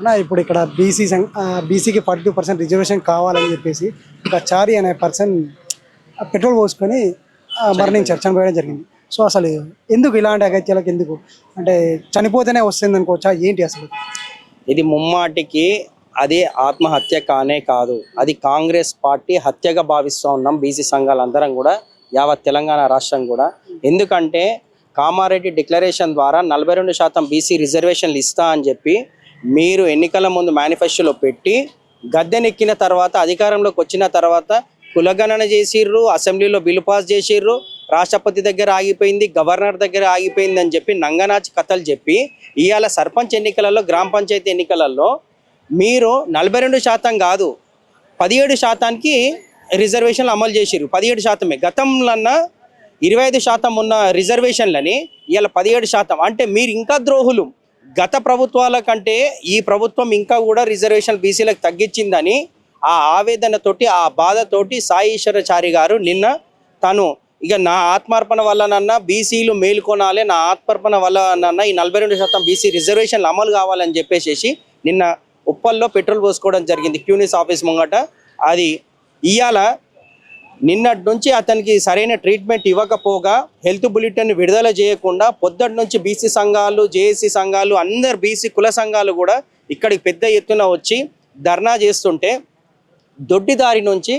అన్న ఇప్పుడు ఇక్కడ బీసీ బీసీకి ఫార్టీ టూ పర్సెంట్ రిజర్వేషన్ కావాలని చెప్పేసి ఒక చారి అనే పర్సన్ పెట్రోల్ పోసుకొని మరణించారు చనిపోయడం జరిగింది. సో అసలు ఎందుకు ఇలాంటి అగత్యాలకు ఎందుకు? అంటే చనిపోతేనే వస్తుంది అనుకోవచ్చా? ఏంటి అసలు? ఇది ముమ్మాటికి అది ఆత్మహత్య కానే కాదు. అది కాంగ్రెస్ పార్టీ హత్యగా భావిస్తూ ఉన్నాం బీసీ సంఘాలందరం కూడా యావత్ తెలంగాణ రాష్ట్రం కూడా. ఎందుకంటే కామారెడ్డి డిక్లరేషన్ ద్వారా నలభై రెండు శాతం బీసీ రిజర్వేషన్లు ఇస్తా అని చెప్పి మీరు ఎన్నికల ముందు మేనిఫెస్టోలో పెట్టి గద్దెనెక్కిన తర్వాత అధికారంలోకి వచ్చిన తర్వాత కులగణన చేసిర్రు అసెంబ్లీలో బిల్లు పాస్ చేసిర్రు రాష్ట్రపతి దగ్గర ఆగిపోయింది గవర్నర్ దగ్గర ఆగిపోయింది అని చెప్పి నంగనాచి కథలు చెప్పి ఇవాళ సర్పంచ్ ఎన్నికలలో గ్రామ పంచాయతీ ఎన్నికలలో మీరు నలభై రెండు శాతం కాదు పదిహేడు శాతానికి రిజర్వేషన్లు అమలు చేసిర్రు. పదిహేడు శాతమే. గతంలన్నా ఇరవై ఐదు శాతం ఉన్న రిజర్వేషన్లని ఇవాళ పదిహేడు శాతం. అంటే మీరు ఇంకా ద్రోహులు. గత ప్రభుత్వాల కంటే ఈ ప్రభుత్వం ఇంకా కూడా రిజర్వేషన్ బీసీలకు తగ్గించిందని ఆ ఆవేదనతోటి ఆ బాధతోటి సాయి ఈశ్వరచారి గారు నిన్న తను ఇక నా ఆత్మార్పణ వల్లనన్నా బీసీలు మేల్కొనాలి నా ఆత్మార్పణ వల్లనన్నా ఈ నలభై రెండు శాతం బీసీ రిజర్వేషన్లు అమలు కావాలని చెప్పేసి నిన్న ఉప్పల్లో పెట్రోల్ పోసుకోవడం జరిగింది క్యూనిస్ ఆఫీస్ ముంగట. అది ఇవాళ నిన్నటి నుంచి అతనికి సరైన ట్రీట్మెంట్ ఇవ్వకపోగా హెల్త్ బులెటిన్ విడుదల చేయకుండా పొద్దుటి నుంచి బీసీ సంఘాలు జేఏసీ సంఘాలు అందరు బీసీ కుల సంఘాలు కూడా ఇక్కడికి పెద్ద ఎత్తున వచ్చి ధర్నా చేస్తుంటే దొడ్డిదారి నుంచి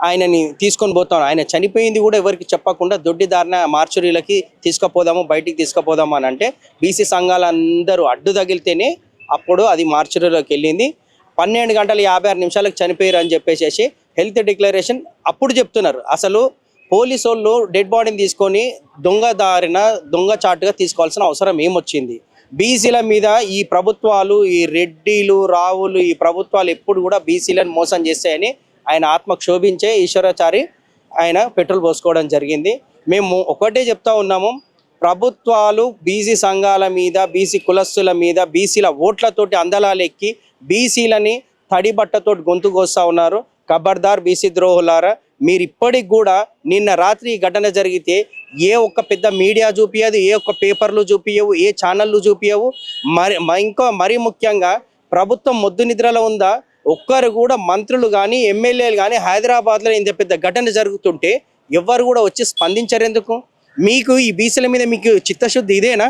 ఆయనని తీసుకొని పోతాం. ఆయన చనిపోయింది కూడా ఎవరికి చెప్పకుండా దొడ్డిదారిన మార్చురీలకి తీసుకుపోదాము బయటికి తీసుకుపోదాము అని అంటే బీసీ సంఘాలందరూ అడ్డు తగిలితేనే అప్పుడు అది మార్చురీలోకి వెళ్ళింది. పన్నెండు గంటల యాభై ఆరు నిమిషాలకు చనిపోయారు అని చెప్పేసి హెల్త్ డిక్లరేషన్ అప్పుడు చెప్తున్నారు. అసలు పోలీసు వాళ్ళు డెడ్ బాడీని తీసుకొని దొంగ దారిన దొంగ చాటుగా తీసుకోవాల్సిన అవసరం ఏమొచ్చింది? బీసీల మీద ఈ ప్రభుత్వాలు ఈ రెడ్డిలు రావులు ఈ ప్రభుత్వాలు ఎప్పుడు కూడా బీసీలను మోసం చేస్తాయని ఆయన ఆత్మ క్షోభించే ఈశ్వరాచారి ఆయన పెట్రోల్ పోసుకోవడం జరిగింది. మేము ఒకటే చెప్తా ఉన్నాము ప్రభుత్వాలు బీసీ సంఘాల మీద బీసీ కులస్తుల మీద బీసీల ఓట్లతోటి అందలాలెక్కి బీసీలని తడిబట్టతో గొంతుకొస్తా గొంతు కోస్తా ఉన్నారు. ఖబర్దార్ బీసీ ద్రోహులారా మీరు ఇప్పటికి కూడా నిన్న రాత్రి ఈ ఘటన జరిగితే ఏ ఒక్క పెద్ద మీడియా చూపించదు ఏ ఒక్క పేపర్లు చూపించవు ఏ ఛానళ్ళు చూపించవు మరి మ- ఇంకా మరీ ముఖ్యంగా ప్రభుత్వం మొద్దు నిద్రలో ఉందా? ఒక్కరు కూడా మంత్రులు కానీ ఎమ్మెల్యేలు కానీ హైదరాబాద్లో ఇంత పెద్ద ఘటన జరుగుతుంటే ఎవ్వరు కూడా వచ్చి స్పందించరెందుకు మీకు ఈ బీసీల మీద మీకు చిత్తశుద్ధి ఇదేనా?